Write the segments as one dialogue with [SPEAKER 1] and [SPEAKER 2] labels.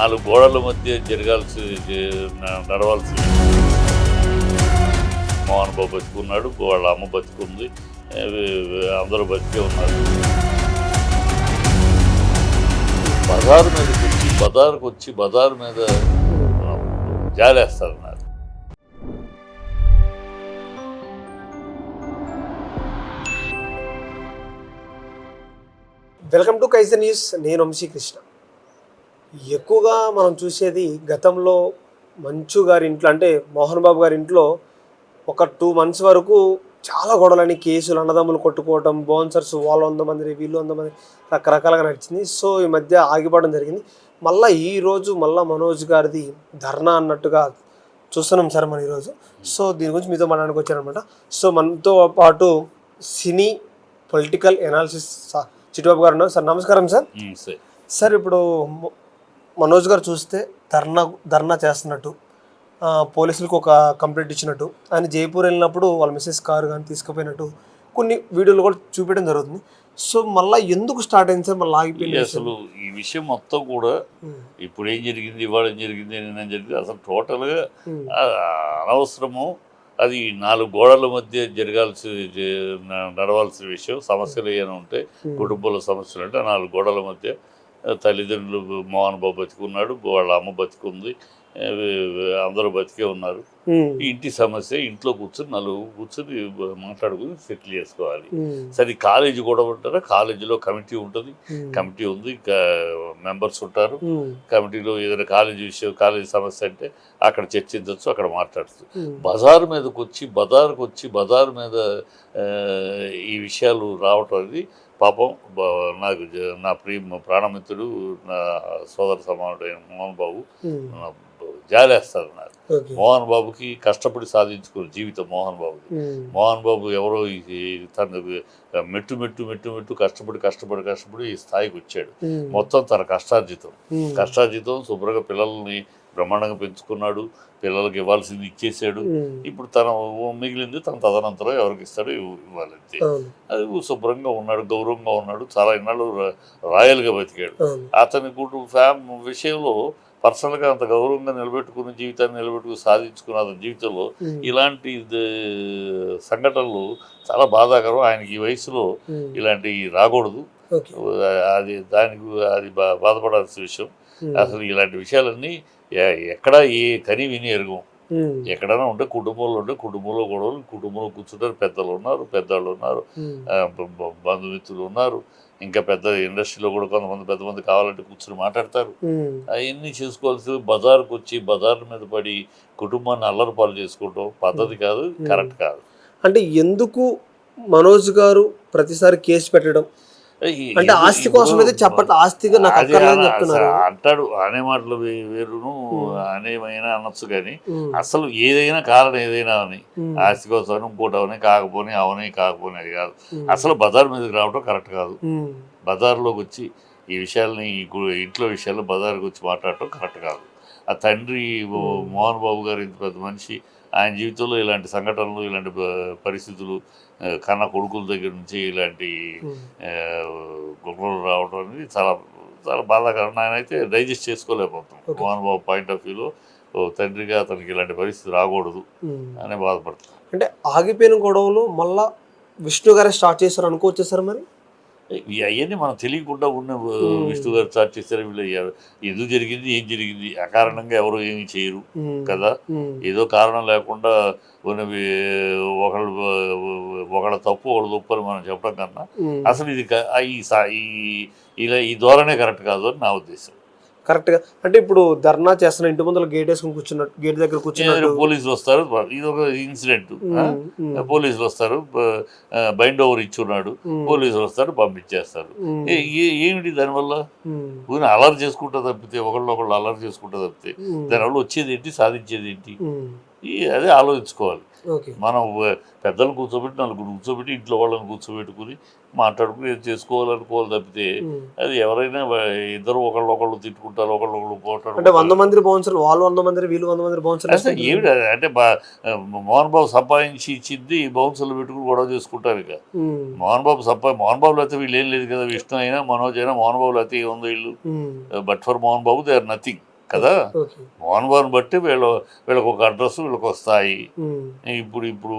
[SPEAKER 1] నాలుగు గోడల మధ్య జరగాల్సి నడవాల్సి మోహన్ బాబు బతుకున్నాడు వాళ్ళ అమ్మ బతుకుంది అందరూ బతికే ఉన్నారు. బజారు మీదకి వచ్చి బజారుకు వచ్చి బజారు మీద జాలేస్తారు జాలేస్తారన్నారు.
[SPEAKER 2] Welcome to Kaizer news. నేను వంశీకృష్ణ ఎక్కువగా మనం చూసేది గతంలో మంచు గారి ఇంట్లో అంటే మోహన్ బాబు గారి ఇంట్లో ఒక టూ మంత్స్ వరకు చాలా గొడవలని కేసులు అన్నదమ్ములు కొట్టుకోవడం బౌన్సర్స్ వాళ్ళు వంద మంది వీళ్ళు వంద మంది రకరకాలుగా నడిచింది. సో ఈ మధ్య ఆగిపోవడం జరిగింది. మళ్ళీ ఈ రోజు మళ్ళీ మనోజ్ గారిది ధర్నా అన్నట్టుగా చూస్తున్నాం సార్ మనం ఈరోజు. సో దీని గురించి మీతో మాట్లాడానికి వచ్చారనమాట సో మనతో పాటు సినీ పొలిటికల్ ఎనాలిసిస్ చిట్టుబాబు గారు ఉన్నారు. సార్ నమస్కారం సార్.
[SPEAKER 1] సరే
[SPEAKER 2] ఇప్పుడు మనోజ్ గారు చూస్తే ధర్నా ధర్నా చేస్తున్నట్టు పోలీసులకు ఒక కంప్లైంట్ ఇచ్చినట్టు ఆయన జైపూర్ వెళ్ళినప్పుడు వాళ్ళ మిస్సెస్ కారు కానీ తీసుకుపోయినట్టు కొన్ని వీడియోలు కూడా చూపించడం జరుగుతుంది. సో మళ్ళీ ఎందుకు స్టార్ట్ అయింది సార్? మళ్ళీ ఆగిపోయింది
[SPEAKER 1] అసలు ఈ విషయం మొత్తం కూడా ఇప్పుడు ఏం జరిగింది ఇవాళ ఏం జరిగింది నిన్న జరిగింది అసలు టోటల్గా అనవసరము. అది నాలుగు గోడల మధ్య జరగాల్సి నడవాల్సిన విషయం సమస్యలు ఏమైనా ఉంటే కుటుంబంలో సమస్యలు అంటే నాలుగు గోడల మధ్య తల్లిదండ్రులు మోహన్ బాబు బతికున్నాడు వాళ్ళ అమ్మ బతికుంది. అందరూ బతికే ఉన్నారు. ఇంటి సమస్య ఇంట్లో కూర్చొని నలుగురు కూర్చొని మాట్లాడుకుని సెటిల్ చేసుకోవాలి. సరే కాలేజీ కూడా ఉంటారా కాలేజీలో కమిటీ ఉంటుంది. కమిటీ ఉంది మెంబర్స్ ఉంటారు. కమిటీలో ఏదైనా కాలేజీ విషయం కాలేజీ సమస్య అంటే అక్కడ చర్చించవచ్చు అక్కడ మాట్లాడుతుంది
[SPEAKER 2] ఉమ్,
[SPEAKER 1] బజారు మీదకి వచ్చి బజారుకు వచ్చి బజారు మీద ఈ విషయాలు రావటం అనేది పాపం నాకు నా ప్రియ ప్రాణమిత్రుడు నా సోదర సమానుడైన మోహన్ బాబు జాలేస్తారు నాకు మోహన్ బాబుకి కష్టపడి సాధించుకున్న జీవితం మోహన్ బాబుది.
[SPEAKER 2] ఉమ్,
[SPEAKER 1] మోహన్ బాబు ఎవరో తన మెట్టు మెట్టు మెట్టు మెట్టు కష్టపడి కష్టపడి కష్టపడి ఈ స్థాయికి వచ్చాడు. మొత్తం తన కష్టార్జితం. కష్టార్జితం శుభ్రంగా పిల్లల్ని బ్రహ్మాండంగా పెంచుకున్నాడు. పిల్లలకి ఇవ్వాల్సింది ఇచ్చేసాడు ఇప్పుడు తన మిగిలింది తన తదనంతరం ఎవరికి ఇస్తాడో ఇవ్వ- ఇవ్వాలంతే.
[SPEAKER 2] అవును.
[SPEAKER 1] అది శుభ్రంగా ఉన్నాడు గౌరవంగా ఉన్నాడు. చాలా ఇన్నాళ్ళు రాయల్గా బతికాడు. అతని కుటుంబ ఫ్యామ్ విషయంలో పర్సనల్గా అంత గౌరవంగా నిలబెట్టుకుని జీవితాన్ని నిలబెట్టుకుని సాధించుకున్న అతని జీవితంలో ఇలాంటి సంఘటనలు చాలా బాధాకరం. ఆయనకి ఈ వయసులో ఇలాంటివి రాకూడదు. అది దానికి అది బాధపడాల్సిన విషయం. అసలు ఇలాంటి విషయాలన్నీ ఎక్కడా ఏ కని విని ఎరగం. ఎక్కడైనా ఉంటే కుటుంబంలో ఉంటే కుటుంబంలో గొడవలు కుటుంబంలో కూర్చుంటారు. పెద్దలు ఉన్నారు పెద్దవాళ్ళు ఉన్నారు బంధుమిత్రులు ఉన్నారు. ఇంకా పెద్ద ఇండస్ట్రీలో కూడా కొంతమంది పెద్ద మంది కావాలంటే కూర్చొని మాట్లాడతారు. అవన్నీ చేసుకోవాల్సి బజార్కు వచ్చి బజార్ మీద పడి కుటుంబాన్ని అల్లరి పాలు చేసుకోవటం పద్ధతి కాదు కరెక్ట్ కాదు.
[SPEAKER 2] అంటే ఎందుకు మనోజ్ గారు ప్రతిసారి కేసు పెట్టడం? అంటే ఆస్తి కోసం అయితే చెప్పట్ల. ఆస్తిగా నాకు అక్కర్లేదని చెప్తున్నారు.
[SPEAKER 1] అంటాడు అనే మాటలు వేరును. అనేమైనా అనొచ్చు కానీ అసలు ఏదైనా కారణం ఏదైనా అని ఆస్తి కోసం ఇంకోటి అవని కాకపోని అవని కాకపోని అది కాదు. అసలు బజార్ మీదకి రావడం కరెక్ట్ కాదు. బజార్లోకి వచ్చి ఈ విషయాల్ని ఇంట్లో విషయాలు బజార్కి వచ్చి మాట్లాడటం కరెక్ట్ కాదు. ఆ తండ్రి మోహన్ బాబు గారు ఇంత పెద్ద మనిషి ఆయన జీవితంలో ఇలాంటి సంఘటనలు ఇలాంటి పరిస్థితులు కన్న కొడుకుల దగ్గర నుంచి ఇలాంటి ఆ, గొడవలు రావడం అనేది చాలా చాలా బాధాకరం. ఆయన అయితే డైజెస్ట్ చేసుకోలేకపోతాం. మోహన్ బాబు పాయింట్ ఆఫ్ వ్యూలో తండ్రిగా అతనికి ఇలాంటి పరిస్థితి రాకూడదు
[SPEAKER 2] ఉమ్.
[SPEAKER 1] అని బాధపడతాం
[SPEAKER 2] అంటే ఆగిపోయిన గొడవలు మళ్ళా విష్ణు గారే స్టార్ట్ చేశారు అనుకోవచ్చు సార్ మరి?
[SPEAKER 1] అవన్నీ మనం తెలియకుండా ఉన్న. విష్ణు గారు చాట్ చేశారు. వీళ్ళు ఎందుకు జరిగింది ఏం జరిగింది. అకారణంగా ఎవరు ఏమి చేయరు కదా? ఏదో కారణం లేకుండా ఉన్నవి ఒకళ్ళు ఒకళ్ళ తప్పు ఒకళ్ళ తప్పు అని మనం చెప్పడం కన్నా. అసలు ఇది ఈ ఇలా ఈ ధోరణే కరెక్ట్ కాదు అని నా ఉద్దేశం.
[SPEAKER 2] కరెక్ట్గా అంటే ఇప్పుడు ధర్నా చేస్తున్న ఇంటి ముందర గేట్ వేసుకుని కూర్చున్నట్టు గేట్ దగ్గర కూర్చున్నట్టు
[SPEAKER 1] ఏదైనా పోలీసులు వస్తారు. ఇది ఒక ఇన్సిడెంట్ పోలీసులు వస్తారు. బైండ్ ఓవర్ ఇచ్చున్నాడు. పోలీసులు వస్తారు పంపించేస్తారు. ఏమిటి దానివల్ల? ఊరిని అలర్ చేసుకుంటా తప్పితే ఒకళ్ళు ఒకళ్ళు అలర్ చేసుకుంటా తప్పితే దానివల్ల వచ్చేది ఏంటి సాధించేది ఏంటి? అదే ఆలోచించుకోవాలి. మనం పెద్దలను కూర్చోబెట్టి నలుగురు కూర్చోబెట్టి ఇంట్లో వాళ్ళని కూర్చోబెట్టుకుని మాట్లాడుకుని చేసుకోవాలనుకోవాలి తప్పితే. అది ఎవరైనా ఇద్దరు ఒకళ్ళు ఒకళ్ళు తిట్టుకుంటారు ఒకళ్ళు ఒకళ్ళు
[SPEAKER 2] అంటే
[SPEAKER 1] పోటాడు
[SPEAKER 2] వంద మంది బౌన్సర్లు వాళ్ళు వంద మంది వీళ్ళు వంద మంది బౌన్సర్లు
[SPEAKER 1] అసలు ఏమిటి? అంటే మోహన్ బాబు సంపాదించి ఇచ్చింది బౌన్సర్లు పెట్టుకుని గొడవ చేసుకుంటారు ఇక. మోహన్ బాబు సంపా మోహన్ బాబులు అయితే వీళ్ళు ఏం లేదు కదా విష్ణు అయినా మనోజ్ అయినా మోహన్ బాబులు అయితే ఏముందో వీళ్ళు? But for Mohan Babu they are nothing. కదా? మోహన్ బాబుని బట్టి వీళ్ళ వీళ్ళకి ఒక అడ్రస్ వీళ్ళకి
[SPEAKER 2] ఉమ్,
[SPEAKER 1] ఇప్పుడు ఇప్పుడు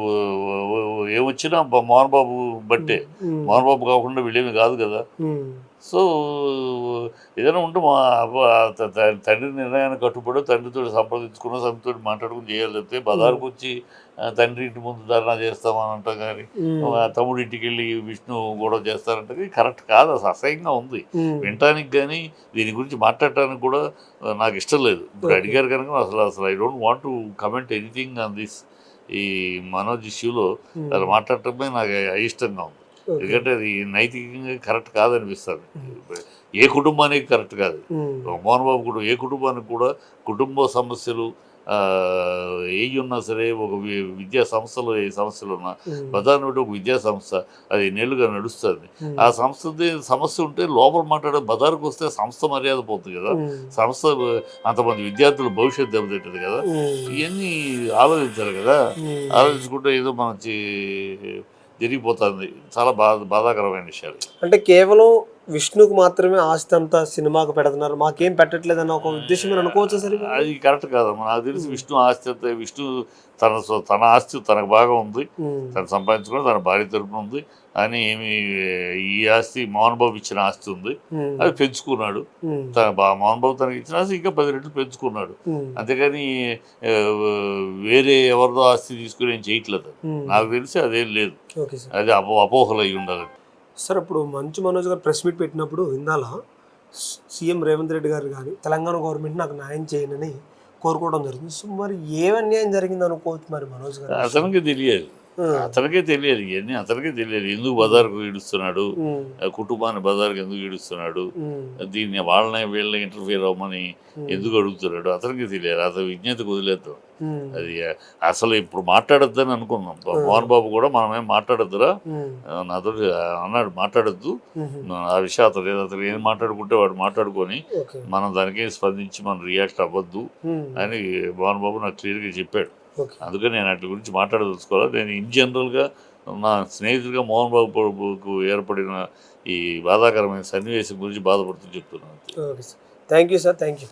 [SPEAKER 1] ఏమొచ్చినా మోహన్ బాబు బట్టే. మోహన్ బాబు కాకుండా వీళ్ళేమి కాదు కదా? సో ఏదైనా ఉంటే మా తండ్రి నిర్ణయాన్ని కట్టుబడి తండ్రితో సంప్రదించుకున్న సంతో మాట్లాడుకుని చేయాలి తప్పితే బజార్కు వచ్చి తండ్రి ఇంటి ముందు ధర్నా చేస్తామని అంటాం కానీ తమ్ముడి ఇంటికి వెళ్ళి విష్ణు గొడవ చేస్తారంటే కరెక్ట్ కాదు అసలు అసహ్యంగా ఉంది. వినటానికి కానీ దీని గురించి మాట్లాడటానికి కూడా నాకు ఇష్టం లేదు. ఇప్పుడు. అడిగారు కనుక అసలు అసలు I don't want to comment anything on this ఈ మనోజ్ ఇష్యూలో. మాట్లాడటమే నాకు అయిష్టంగా ఉంది. ఎందుకంటే అది నైతికంగా కరెక్ట్ కాదనిపిస్తుంది. ఏ కుటుంబానికి కరెక్ట్ కాదు. మోహన్ బాబు కూడా ఏ కుటుంబానికి కూడా కుటుంబ సమస్యలు ఆ, ఏవి ఉన్నా సరే ఒక విద్యా సంస్థలో ఏ సమస్యలు ఉన్నా ప్రధాన ఒక విద్యా సంస్థ అది నెల్లుగా నడుస్తుంది. ఆ సంస్థది సమస్య ఉంటే లోపల మాట్లాడే బజారుకు వస్తే సంస్థ మర్యాద పోతుంది కదా. సంస్థ అంతమంది విద్యార్థుల భవిష్యత్తు దెబ్బతింటది కదా. ఇవన్నీ ఆలోచించాలి కదా. ఆలోచించుకుంటే ఏదో మన జరిగిపోతుంది. చాలా బాధ బాధాకరమైన విషయాలు.
[SPEAKER 2] అంటే కేవలం విష్ణుకు మాత్రమే ఆస్తి అంతా సినిమాకు పెడుతున్నారు. మాకేం పెట్టట్లేదు అన్న ఒక ఉద్దేశం మీరు అనుకోవచ్చు సరే
[SPEAKER 1] అది కరెక్ట్ కాదమ్మా నాకు తెలిసి విష్ణు ఆస్తి అంతా విష్ణు తన తన ఆస్తి తనకు బాగా ఉంది. తను సంపాదించుకుని తన భార్య తరపున ఉంది. అని ఏమి ఈ ఆస్తి మోహన్ బాబు ఇచ్చిన ఆస్తి ఉంది. అది పెంచుకున్నాడు. తన బా మోహన్ బాబు తనకి ఇచ్చిన ఆస్తి ఇంకా పది రెట్లు పెంచుకున్నాడు. అంతేగాని ఆ, వేరే ఎవరిదో ఆస్తి తీసుకుని ఏం చేయట్లేదు నాకు తెలిసి అదేం లేదు. అది అపో అపోహలు అయి ఉండాలి.
[SPEAKER 2] సార్ ఇప్పుడు మంచు మనోజ్ గారు ప్రెస్ మీట్ పెట్టినప్పుడు ఇందాల సీఎం రేవంత్ రెడ్డి గారు కానీ తెలంగాణ గవర్నమెంట్ నాకు న్యాయం చేయనని కోరుకోవడం జరిగింది. సో మరి ఏ అన్యాయం జరిగింది అనుకోవచ్చు మరి మనోజ్ గారు?
[SPEAKER 1] అతనికి తెలియాలి
[SPEAKER 2] ఉమ్,
[SPEAKER 1] అతనికే తెలియాలి ఇవన్నీ అతనికే తెలియాలి ఎందుకు బజార్కు ఈడుస్తున్నాడు? కుటుంబాన్ని బజార్కి ఎందుకు ఈడుస్తున్నాడు? దీన్ని వాళ్ళని వీళ్ళని ఇంటర్ఫియర్ అవ్వమని ఎందుకు అడుగుతున్నాడు? అతనికి తెలియాలి. అతను విజ్ఞతకు వదిలేద్దాం.
[SPEAKER 2] ఉమ్,
[SPEAKER 1] అది అసలు ఇప్పుడు మాట్లాడొద్దని అనుకున్నాం. మోహన్ బాబు కూడా మనమేం మాట్లాడొద్దురా? నాతో అన్నాడు మాట్లాడొద్దు. ఆ విషయం అతను లేదు. అతను ఏం మాట్లాడుకుంటే వాడు మాట్లాడుకొని మనం దానికి స్పందించి మనం రియాక్ట్ అవ్వద్దు అని మోహన్ బాబు నాకు క్లియర్గా చెప్పాడు. అందుకని నేను వాటి గురించి మాట్లాడదలుచుకోవాలి? నేను ఇన్ జనరల్గా నా స్నేహితుడిగా మోహన్ బాబుకు ఏర్పడిన ఈ బాధాకరమైన సన్నివేశం గురించి బాధపడుతూ చెప్తున్నాను.
[SPEAKER 2] Thank you sir. Thank you